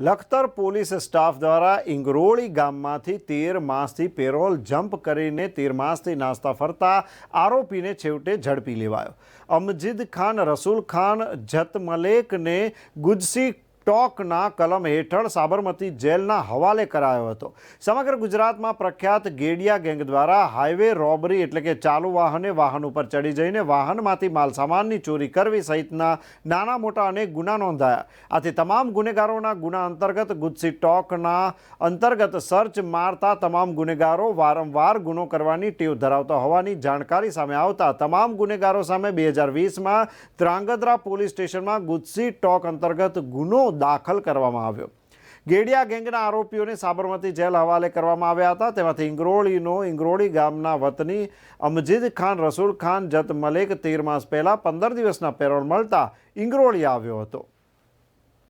Lakhtar police staff દ્વારા ઇંગરોળી ગામમાંથી તેર માસથી પેરોલ જમ્પ કરીને તેર માસથી નાસ્તા ફરતા આરોપીને છેવટે ઝડપી લેવાયો. અમજીદ ખાન, રસૂલ ખાન, જતમલેકને ગુજસી ટોકના કલમ હેઠળ સાબરમતી જેલના હવાલે કરાયો હતો. સમગ્ર ગુજરાતમાં પ્રખ્યાત ગેડિયા ગેંગ દ્વારા હાઈવે રોબરી એટલે કે ચાલુ વાહને વાહન ઉપર ચડી જઈને વાહનમાંથી માલસામાનની ચોરી કરવી સહિતના નાના મોટા અનેક ગુના નોંધાયા. આથી તમામ ગુનેગારોના ગુના અંતર્ગત ગુજસી ટોકના અંતર્ગત સર્ચ મારતા તમામ ગુનેગારો વારંવાર ગુનો કરવાની ટેવ ધરાવતા હોવાની જાણકારી સામે આવતા તમામ ગુનેગારો સામે બે હજાર વીસમાં ત્રાંગધ્રા પોલીસ સ્ટેશનમાં ગુજસી ટોક અંતર્ગત ગુનો દાખલ કરવામાં આવ્યો. ગેડિયા ગેંગના આરોપીઓને સાબરમતી જેલ હવાલે કરવામાં આવ્યા હતા. તેમાંથી ઇંગરોળીનો, ઇંગરોળી ગામના વતની અમજીદ ખાન, રસૂલ ખાન, જત મલેક તેર માસ પહેલાં પંદર દિવસના પેરોલ મળતા ઇંગરોળી આવ્યો હતો.